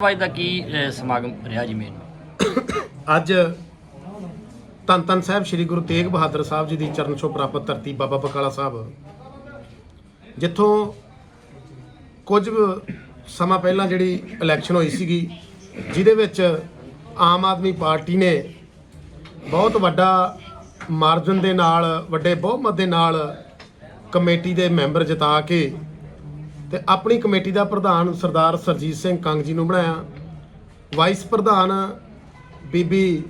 ਅੱਜ ਦਾ ਕੀ ਅਹ, ਸਮਾਗਮ ਰਿਹਾ ਜੀ ਮੇਨ? ਅੱਜ ਧੰਨ ਧੰਨ ਸਾਹਿਬ ਸ੍ਰੀ ਗੁਰੂ ਤੇਗ ਬਹਾਦਰ ਸਾਹਿਬ ਜੀ ਦੀ ਚਰਨ ਛੋਹ ਪ੍ਰਾਪਤ ਧਰਤੀ ਬਾਬਾ ਬਕਾਲਾ ਸਾਹਿਬ। ਜਿੱਥੋਂ ਕੁਝ ਸਮਾਂ ਪਹਿਲਾਂ ਜਿਹੜੀ ਇਲੈਕਸ਼ਨ ਹੋਈ ਸੀਗੀ ਜਿਹਦੇ ਵਿੱਚ ਆਮ ਆਦਮੀ ਪਾਰਟੀ ਨੇ ਬਹੁਤ ਵੱਡਾ ਮਾਰਜਨ ਦੇ ਨਾਲ ਵੱਡੇ ਬਹੁਮਤ ਦੇ ਨਾਲ ਕਮੇਟੀ ਦੇ ਮੈਂਬਰ ਜਿਤਾ ਕੇ ਤੇ ਆਪਣੀ ਕਮੇਟੀ ਦਾ ਪ੍ਰਧਾਨ ਸਰਦਾਰ ਸਰਜੀਤ ਸਿੰਘ ਕੰਗ ਜੀ ਨੂੰ ਬਣਾਇਆ। ਵਾਈਸ ਪ੍ਰਧਾਨ ਬੀਬੀ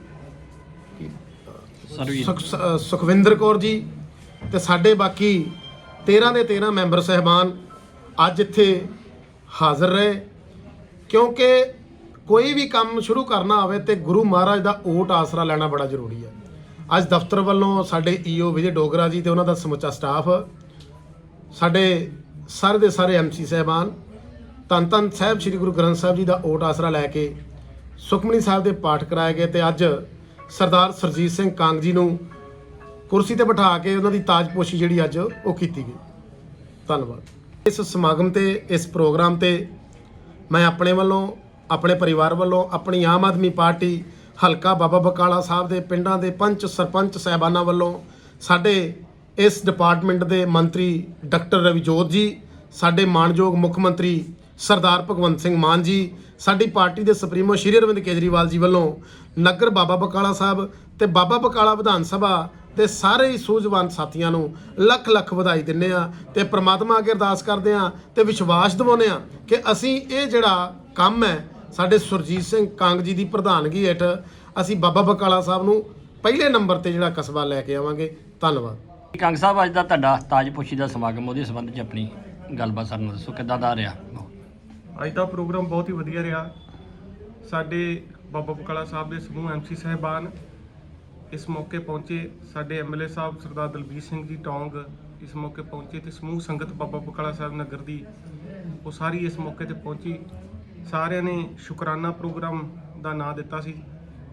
ਸੁਖਵਿੰਦਰ ਕੌਰ ਜੀ ਤੇ ਸਾਡੇ ਬਾਕੀ 13 ਦੇ 13 ਮੈਂਬਰ ਸਹਿਬਾਨ ਅੱਜ ਇੱਥੇ ਹਾਜ਼ਰ ਰਹੇ। ਕਿਉਂਕਿ ਕੋਈ ਵੀ ਕੰਮ ਸ਼ੁਰੂ ਕਰਨਾ ਹੋਵੇ ਤੇ ਗੁਰੂ ਮਹਾਰਾਜ ਦਾ ਓਟ ਆਸਰਾ ਲੈਣਾ ਬੜਾ ਜ਼ਰੂਰੀ ਹੈ ਅੱਜ ਦਫ਼ਤਰ ਵੱਲੋਂ ਸਾਡੇ ਈਓ ਵਿਜੇ ਡੋਗਰਾ ਜੀ ਤੇ ਉਹਨਾਂ ਦਾ ਸਮੁੱਚਾ ਸਟਾਫ ਸਾਡੇ ਸਾਰੇ ਦੇ ਸਾਰੇ ਐਮਸੀ ਸਹਿਬਾਨ, ਧੰਨ ਧੰਨ ਸਾਹਿਬ ਸ੍ਰੀ ਗੁਰੂ ਗ੍ਰੰਥ ਸਾਹਿਬ ਜੀ ਦਾ ਓਟ ਆਸਰਾ ਲੈ ਕੇ ਸੁਖਮਨੀ ਸਾਹਿਬ ਦੇ ਪਾਠ ਕਰਾਏ ਗਏ ਤੇ ਅੱਜ ਸਰਦਾਰ ਸਰਜੀਤ ਸਿੰਘ ਕਾਂਗ ਜੀ ਨੂੰ ਕੁਰਸੀ ਤੇ ਬਿਠਾ ਕੇ ਉਹਨਾਂ ਦੀ ਤਾਜਪੋਸ਼ੀ ਜਿਹੜੀ ਅੱਜ ਉਹ ਕੀਤੀ ਗਈ। ਧੰਨਵਾਦ। ਇਸ ਸਮਾਗਮ ਤੇ, ਇਸ ਪ੍ਰੋਗਰਾਮ ਤੇ ਮੈਂ ਆਪਣੇ ਵੱਲੋਂ, ਆਪਣੇ ਪਰਿਵਾਰ ਵੱਲੋਂ, ਆਪਣੀ ਆਮ ਆਦਮੀ ਪਾਰਟੀ, ਹਲਕਾ ਬਾਬਾ ਬਕਾਲਾ ਸਾਹਿਬ ਦੇ ਪਿੰਡਾਂ ਦੇ ਪੰਚ ਸਰਪੰਚ ਸਹਿਬਾਨਾਂ ਵੱਲੋਂ ਸਾਡੇ ਇਸ ਡਿਪਾਰਟਮੈਂਟ ਦੇ ਮੰਤਰੀ ਡਾਕਟਰ ਰਵਿਜੋਤ ਜੀ, ਸਾਡੇ ਮਾਨਯੋਗ ਮੁੱਖ ਮੰਤਰੀ ਸਰਦਾਰ ਭਗਵੰਤ ਸਿੰਘ ਮਾਨ ਜੀ, ਸਾਡੀ ਪਾਰਟੀ ਦੇ ਸੁਪਰੀਮੋ ਸ਼੍ਰੀ ਅਰਵਿੰਦ ਕੇਜਰੀਵਾਲ ਜੀ ਵੱਲੋਂ ਨਗਰ ਬਾਬਾ ਬਕਾਲਾ ਸਾਹਿਬ ਤੇ ਬਾਬਾ ਬਕਾਲਾ ਵਿਧਾਨ ਸਭਾ ਤੇ ਸਾਰੇ ਹੀ ਸੂਝਵਾਨ ਸਾਥੀਆਂ ਨੂੰ ਲੱਖ ਲੱਖ ਵਧਾਈ ਦਿੰਨੇ ਆ ਤੇ ਪ੍ਰਮਾਤਮਾ ਅੱਗੇ ਅਰਦਾਸ ਕਰਦੇ ਆ ਤੇ ਵਿਸ਼ਵਾਸ ਦਿਵਾਉਂਦੇ ਆ ਕਿ ਅਸੀਂ ਇਹ ਜਿਹੜਾ ਕੰਮ ਹੈ, ਸਾਡੇ ਸੁਰਜੀਤ ਸਿੰਘ ਕਾਂਗ ਜੀ ਦੀ ਪ੍ਰਧਾਨਗੀ ਹੇਠ ਅਸੀਂ ਬਾਬਾ ਬਕਾਲਾ ਸਾਹਿਬ ਨੂੰ ਪਹਿਲੇ ਨੰਬਰ ਤੇ ਜਿਹੜਾ ਕਸਬਾ ਲੈ ਕੇ ਆਵਾਂਗੇ। ਧੰਨਵਾਦ। ਕੰਗ ਸਾਹਿਬ, ਅੱਜ ਦਾ ਤੁਹਾਡਾ ਤਾਜਪੋਸ਼ੀ ਦਾ ਸਮਾਗਮ, ਉਹਦੇ ਸੰਬੰਧ 'ਚ ਆਪਣੀ ਗੱਲਬਾਤ ਸਾਨੂੰ ਦੱਸੋ, ਕਿੱਦਾਂ ਦਾ ਰਿਹਾ? ਅੱਜ ਦਾ ਪ੍ਰੋਗਰਾਮ ਬਹੁਤ ਹੀ ਵਧੀਆ ਰਿਹਾ। ਸਾਡੇ ਬਾਬਾ ਬਕਾਲਾ ਸਾਹਿਬ ਦੇ ਸਮੂਹ ਐਮਸੀ ਸਹਿਬਾਨ ਇਸ ਮੌਕੇ ਪਹੁੰਚੇ। ਸਾਡੇ ਐਮਐਲਏ ਸਾਹਿਬ ਸਰਦਾਰ ਦਲਬੀਰ ਸਿੰਘ ਜੀ ਟੌਂਗ ਇਸ ਮੌਕੇ ਪਹੁੰਚੇ ਤੇ ਸਮੂਹ ਸੰਗਤ ਬਾਬਾ ਬਕਾਲਾ ਸਾਹਿਬ ਨਗਰ ਦੀ ਉਹ ਸਾਰੀ ਇਸ ਮੌਕੇ ਤੇ ਪਹੁੰਚੀ। ਸਾਰਿਆਂ ਨੇ ਸ਼ੁਕਰਾਨਾ ਪ੍ਰੋਗਰਾਮ ਦਾ ਨਾਂ ਦਿੱਤਾ ਸੀ।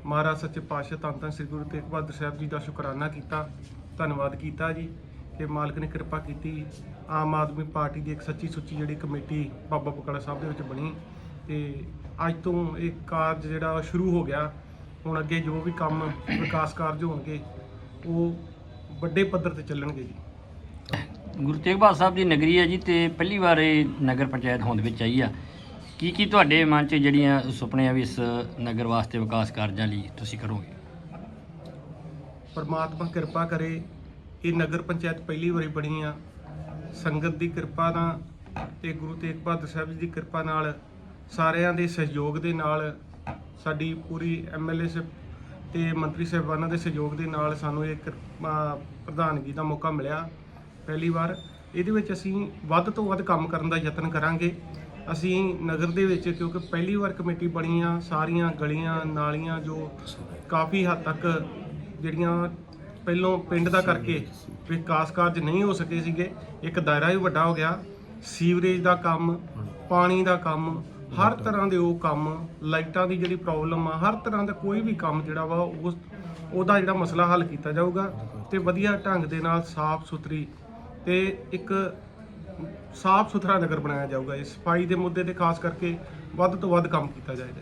ਮਹਾਰਾਜ ਸੱਚੇ ਪਾਤਸ਼ਾਹ ਧੰਨ ਧੰਨ ਸ੍ਰੀ ਗੁਰੂ ਤੇਗ ਬਹਾਦਰ ਸਾਹਿਬ ਜੀ ਦਾ ਸ਼ੁਕਰਾਨਾ ਕੀਤਾ। ਧੰਨਵਾਦ ਕੀਤਾ ਜੀ ਕਿ ਮਾਲਕ ਨੇ ਕਿਰਪਾ ਕੀਤੀ ਆਮ ਆਦਮੀ ਪਾਰਟੀ ਦੀ ਇੱਕ ਸੱਚੀ ਸੁੱਚੀ ਜਿਹੜੀ ਕਮੇਟੀ ਬਾਬਾ ਬਕਾਲਾ ਸਾਹਿਬ ਦੇ ਵਿੱਚ ਬਣੀ ਤੇ ਅੱਜ ਤੋਂ ਇਹ ਕਾਰਜ ਜਿਹੜਾ ਸ਼ੁਰੂ ਹੋ ਗਿਆ। ਹੁਣ ਅੱਗੇ ਜੋ ਵੀ ਕੰਮ ਵਿਕਾਸ ਕਾਰਜ ਹੋਣਗੇ, ਉਹ ਵੱਡੇ ਪੱਧਰ ਤੇ ਚੱਲਣਗੇ ਜੀ। ਗੁਰੂ ਤੇਗ ਬਹਾਦਰ ਸਾਹਿਬ ਦੀ ਨਗਰੀ ਹੈ ਜੀ ਤੇ ਪਹਿਲੀ ਵਾਰ ਇਹ ਨਗਰ ਪੰਚਾਇਤ ਹੋਂਦ ਵਿੱਚ ਆਈ ਆ। ਕੀ ਕੀ ਤੁਹਾਡੇ ਮਨ 'ਚ ਜਿਹੜੀਆਂ ਸੁਪਨੇ ਆ ਵੀ ਇਸ ਨਗਰ ਵਾਸਤੇ ਵਿਕਾਸ ਕਾਰਜਾਂ ਲਈ ਤੁਸੀਂ ਕਰੋਗੇ? ਪਰਮਾਤਮਾ ਕਿਰਪਾ ਕਰੇ, ਇਹ ਨਗਰ ਪੰਚਾਇਤ ਪਹਿਲੀ ਵਾਰੀ ਬਣੀ ਆ। ਸੰਗਤ ਦੀ ਕਿਰਪਾ ਨਾਲ ਤੇ ਗੁਰੂ ਤੇਗ ਬਹਾਦਰ ਸਾਹਿਬ ਜੀ ਦੀ ਕਿਰਪਾ ਨਾਲ ਸਾਰਿਆਂ ਦੇ ਸਹਿਯੋਗ ਦੇ ਨਾਲ ਸਾਡੀ ਪੂਰੀ ਐਮਐਲਏ ਸਾਹਿਬ ਤੇ ਮੰਤਰੀ ਸਾਹਿਬਾਨਾਂ ਦੇ ਸਹਿਯੋਗ ਦੇ ਨਾਲ ਸਾਨੂੰ ਇਹ ਕਿਰਪਾ- ਪ੍ਰਧਾਨਗੀ ਦਾ ਮੌਕਾ ਮਿਲਿਆ ਪਹਿਲੀ ਵਾਰ। ਇਹਦੇ ਵਿੱਚ ਅਸੀਂ ਵੱਧ ਤੋਂ ਵੱਧ ਕੰਮ ਕਰਨ ਦਾ ਯਤਨ ਕਰਾਂਗੇ। ਅਸੀਂ ਨਗਰ ਦੇ ਵਿੱਚ ਕਿਉਂਕਿ ਪਹਿਲੀ ਵਾਰ ਕਮੇਟੀ ਬਣੀ ਆ, ਸਾਰੀਆਂ ਗਲੀਆਂ, ਨਾਲੀਆਂ ਜੋ ਕਾਫੀ ਹੱਦ ਤੱਕ ਜਿਹੜੀਆਂ ਪਹਿਲੋਂ ਪਿੰਡ ਦਾ ਕਰਕੇ ਵਿਕਾਸ ਕਾਰਜ ਨਹੀਂ ਹੋ ਸਕੇ ਸੀਗੇ, ਇੱਕ ਦਾਇਰਾ ਵੀ ਵੱਡਾ ਹੋ ਗਿਆ। ਸੀਵਰੇਜ ਦਾ ਕੰਮ, ਪਾਣੀ ਦਾ ਕੰਮ, ਹਰ ਤਰ੍ਹਾਂ ਦੇ ਉਹ ਕੰਮ, ਲਾਈਟਾਂ ਦੀ ਜਿਹੜੀ ਪ੍ਰੋਬਲਮ ਆ, ਹਰ ਤਰ੍ਹਾਂ ਦਾ ਕੋਈ ਵੀ ਕੰਮ ਜਿਹੜਾ ਵਾ, ਉਸ ਉਹਦਾ ਜਿਹੜਾ ਮਸਲਾ ਹੱਲ ਕੀਤਾ ਜਾਊਗਾ ਤੇ ਵਧੀਆ ਢੰਗ ਦੇ ਨਾਲ ਸਾਫ਼ ਸੁਥਰੀ ਤੇ ਇੱਕ ਸਾਫ਼ ਸੁਥਰਾ ਨਗਰ ਬਣਾਇਆ ਜਾਊਗਾ। ਇਸ ਸਫ਼ਾਈ ਦੇ ਮੁੱਦੇ ਤੇ ਖਾਸ ਕਰਕੇ ਵੱਧ ਤੋਂ ਵੱਧ ਕੰਮ ਕੀਤਾ ਜਾਏਗਾ।